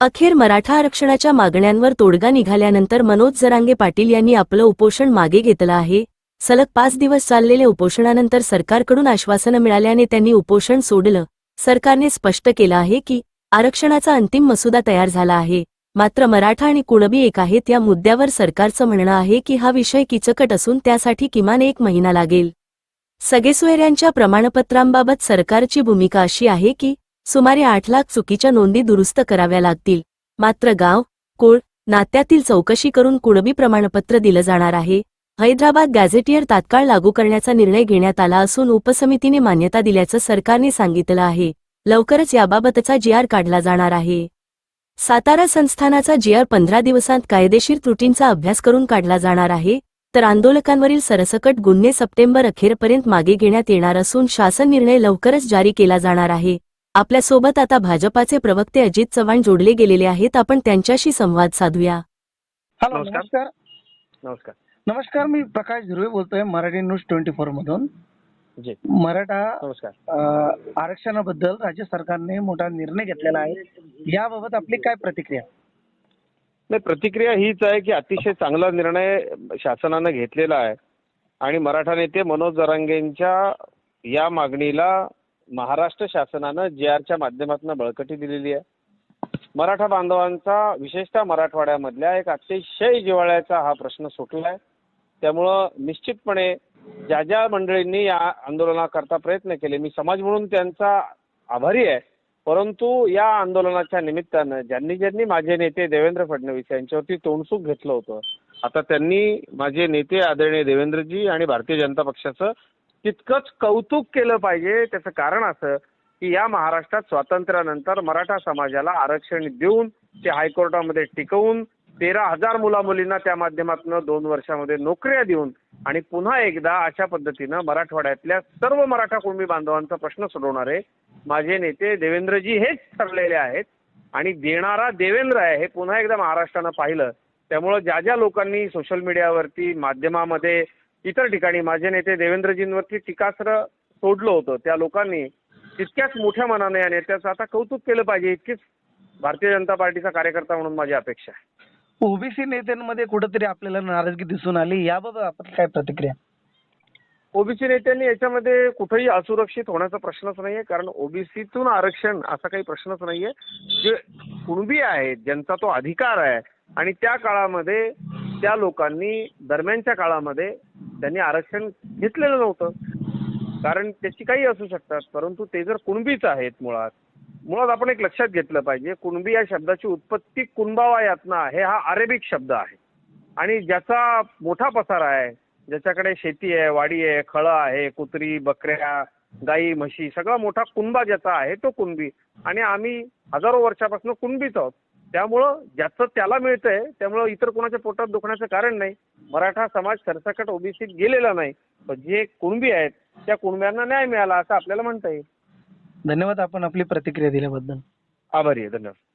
अखेर मराठा आरक्षणाच्या मागण्यांवर तोडगा निघाल्यानंतर मनोज जरांगे पाटील यांनी आपलं उपोषण मागे घेतलं आहे. सलग पाच दिवस चाललेल्या उपोषणानंतर सरकारकडून आश्वासनं मिळाल्याने त्यांनी उपोषण सोडलं. सरकारने स्पष्ट केलं आहे की आरक्षणाचा अंतिम मसुदा तयार झाला आहे. मात्र मराठा आणि कुणबी एक आहेत या मुद्द्यावर सरकारचं म्हणणं आहे की हा विषय किचकट असून त्यासाठी किमान एक महिना लागेल. सगेसोयऱ्यांच्या प्रमाणपत्रांबाबत सरकारची भूमिका अशी आहे की सुमारे आठ लाख चुकीच्या नोंदी दुरुस्त कराव्या लागतील. मात्र गाव कुळ नात्यातील चौकशी करून कुणबी प्रमाणपत्र दिलं जाणार आहे. हैदराबाद गॅझेटियर तात्काळ लागू करण्याचा निर्णय घेण्यात आला असून उपसमितीने मान्यता दिल्याचं सरकारने सांगितलं आहे. लवकरच याबाबतचा जी आर काढला जाणार आहे. सातारा संस्थानाचा जी आर पंधरा दिवसांत कायदेशीर त्रुटींचा अभ्यास करून काढला जाणार आहे तर आंदोलकांवरील सरसकट गुन्हे सप्टेंबर अखेरपर्यंत मागे घेण्यात येणार असून शासन निर्णय लवकरच जारी केला जाणार आहे. आपल्यासोबत आता भाजपाचे प्रवक्ते अजित चव्हाण जोडले गेलेले आहेत. आपण त्यांच्याशी संवाद साधूया. हॅलो नमस्कार. नमस्कार. नमस्कार. मी प्रकाश झुरवे बोलतोय मराठी न्यूज ट्वेंटी फोर मधून. जी. मराठा नमस्कार. आरक्षणाबद्दल राज्य सरकारने मोठा निर्णय घेतलेला आहे. याबाबत आपली काय प्रतिक्रिया? नाही प्रतिक्रिया हीच आहे की अतिशय चांगला निर्णय शासनानं घेतलेला आहे. आणि मराठा नेते मनोज जरांगेंच्या या मागणीला महाराष्ट्र शासनानं जे आरच्या माध्यमातून बळकटी दिलेली आहे. मराठा बांधवांचा विशेषतः मराठवाड्यामधल्या एक अतिशय जिव्हाळ्याचा हा प्रश्न सुटला आहे त्यामुळं निश्चितपणे ज्या ज्या मंडळींनी या आंदोलनाकरता प्रयत्न केले मी समाज म्हणून त्यांचा आभारी आहे. परंतु या आंदोलनाच्या निमित्तानं ज्यांनी ज्यांनी माझे नेते देवेंद्र फडणवीस यांच्यावरती तोंडसूक घेतलं होतं आता त्यांनी माझे नेते आदरणीय देवेंद्रजी आणि भारतीय जनता पक्षाचं तितकंच कौतुक केलं पाहिजे. त्याचं कारण असं की या महाराष्ट्रात स्वातंत्र्यानंतर मराठा समाजाला आरक्षण देऊन ते हायकोर्टामध्ये टिकवून तेरा हजार मुलामुलींना त्या माध्यमातून दोन वर्षामध्ये नोकऱ्या देऊन आणि पुन्हा एकदा अशा पद्धतीनं मराठवाड्यातल्या सर्व मराठा कुणबी बांधवांचा प्रश्न सोडवणारे माझे नेते देवेंद्रजी हेच ठरलेले आहेत आणि देणारा देवेंद्र आहे हे पुन्हा एकदा महाराष्ट्रानं पाहिलं. त्यामुळं ज्या ज्या लोकांनी सोशल मीडियावरती माध्यमामध्ये इतर ठिकाणी माझे नेते देवेंद्रजींवरती टीकास्त्र सोडलं होतं. त्या लोकांनी तितक्याच मोठ्या मनाने या नेत्याचं आता कौतुक केलं पाहिजे इतकीच भारतीय जनता पार्टीचा कार्यकर्ता म्हणून माझी अपेक्षा आहे. ओबीसी नेत्यांमध्ये कुठेतरी आपल्याला नाराजगी दिसून आली याबाबत आपण काय प्रतिक्रिया? ओबीसी नेत्यांनी याच्यामध्ये कुठेही असुरक्षित होण्याचा प्रश्नच नाहीये कारण ओबीसीतून आरक्षण असा काही प्रश्नच नाहीये. जे कुणबी आहेत ज्यांचा तो अधिकार आहे आणि त्या काळामध्ये त्या लोकांनी दरम्यानच्या काळामध्ये त्यांनी आरक्षण घेतलेलं नव्हतं. कारण त्याची काही असू शकतात. परंतु ते जर कुणबीच आहेत मुळात मुळात आपण एक लक्षात घेतलं पाहिजे कुणबी या शब्दाची उत्पत्ती कुणबावा यातना हे हा अरेबिक शब्द आहे. आणि ज्याचा मोठा पसार आहे ज्याच्याकडे शेती आहे वाडी आहे खळं आहे कुत्री बकऱ्या गाई म्हशी सगळा मोठा कुणबा ज्याचा आहे तो कुणबी. आणि आम्ही हजारो वर्षापासून कुणबीच आहोत. त्यामुळं ज्याचं त्याला मिळतंय त्यामुळं इतर कोणाच्या पोटात दुखण्याचं कारण नाही. मराठा समाज सरसकट ओबीसीत गेलेला नाही. पण जे कुणबी आहेत त्या कुणब्यांना न्याय मिळाला असं आपल्याला म्हणता येईल. धन्यवाद. आपण आपली प्रतिक्रिया दिल्याबद्दल. आभारी आहे. धन्यवाद.